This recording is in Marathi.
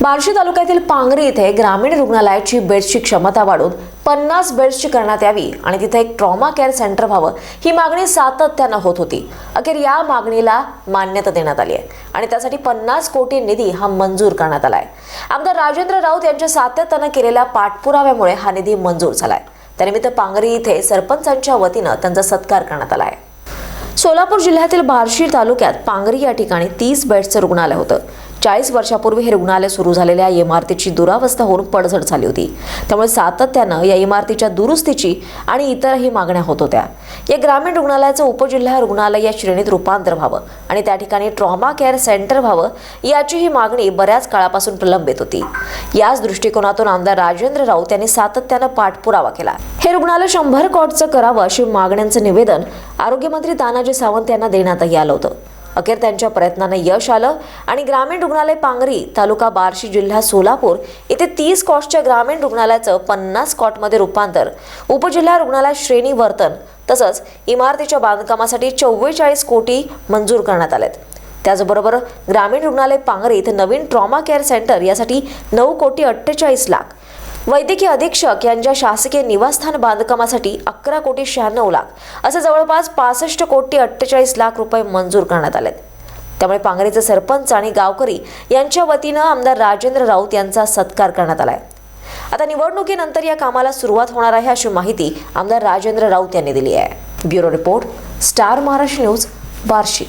बार्शी तालुक्यातील पांगरी इथे ग्रामीण रुग्णालयाची बेड्सची क्षमता वाढून पन्नास बेड्सची करण्यात यावी आणि तिथे एक ट्रॉमा केअर सेंटर व्हावं ही मागणी सातत्यानं होत होती. अखेर या मागणीला मान्यता देण्यात आली आहे आणि त्यासाठी पन्नास कोटी निधी हा मंजूर करण्यात आलाय. आमदार राजेंद्र राऊत यांच्या सातत्यानं केलेल्या पाठपुराव्यामुळे हा निधी मंजूर झालाय. त्यानिमित्त पांगरी इथे सरपंचांच्या वतीनं त्यांचा सत्कार करण्यात आलाय सोलापूर जिल्ह्यातील बार्शी तालुक्यात पांगरी या ठिकाणी तीस बेड्सचं रुग्णालय होतं. चाळीस वर्षापूर्वी हे रुग्णालय सुरू झालेल्या या इमारतीची दुरावस्था होऊन पडझड झाली होती. त्यामुळे सातत्यानं या इमारतीच्या दुरुस्तीची आणि इतरही मागण्या होत होत्या. या ग्रामीण रुग्णालयाचं उपजिल्हा रुग्णालय या श्रेणीत रूपांतर व्हावं आणि त्या ठिकाणी ट्रॉमा केअर सेंटर व्हावं याची ही मागणी बऱ्याच काळापासून प्रलंबित होती. याच दृष्टिकोनातून आमदार राजेंद्र राऊत यांनी सातत्यानं पाठपुरावा केला. हे रुग्णालय शंभर कॉटचं करावं अशी मागण्यांचं निवेदन आरोग्यमंत्री तानाजी सावंत यांना देण्यातही आलं होतं. अखेर त्यांच्या प्रयत्नांना यश आलं. आणि ग्रामीण रुग्णालय पांगरी तालुका बार्शी जिल्हा सोलापूर येथे तीस कॉटच्या ग्रामीण रुग्णालयाचं पन्नास कॉटमध्ये रूपांतर. उपजिल्हा रुग्णालय श्रेणी वर्तन तसंच इमारतीच्या बांधकामासाठी चव्वेचाळीस कोटी मंजूर करण्यात आलेत. त्याचबरोबर ग्रामीण रुग्णालय पांगरी इथे नवीन ट्रॉमा केअर सेंटर यासाठी नऊ कोटी अठ्ठेचाळीस लाख. वैद्यकीय अधीक्षक यांच्या शासकीय निवासस्थान बांधकामासाठी अकरा कोटी शहाण्णव लाख असे जवळपास पासष्ट कोटी अठ्ठेचाळीस लाख रुपये मंजूर करण्यात आले त्यामुळे पांगरीचे सरपंच आणि गावकरी यांच्या वतीनं आमदार राजेंद्र राऊत यांचा सत्कार करण्यात आलाय. आता निवडणुकीनंतर या कामाला सुरुवात होणार आहे अशी माहिती आमदार राजेंद्र राऊत यांनी दिली आहे. Bureau report star Maharashtra news Barshi.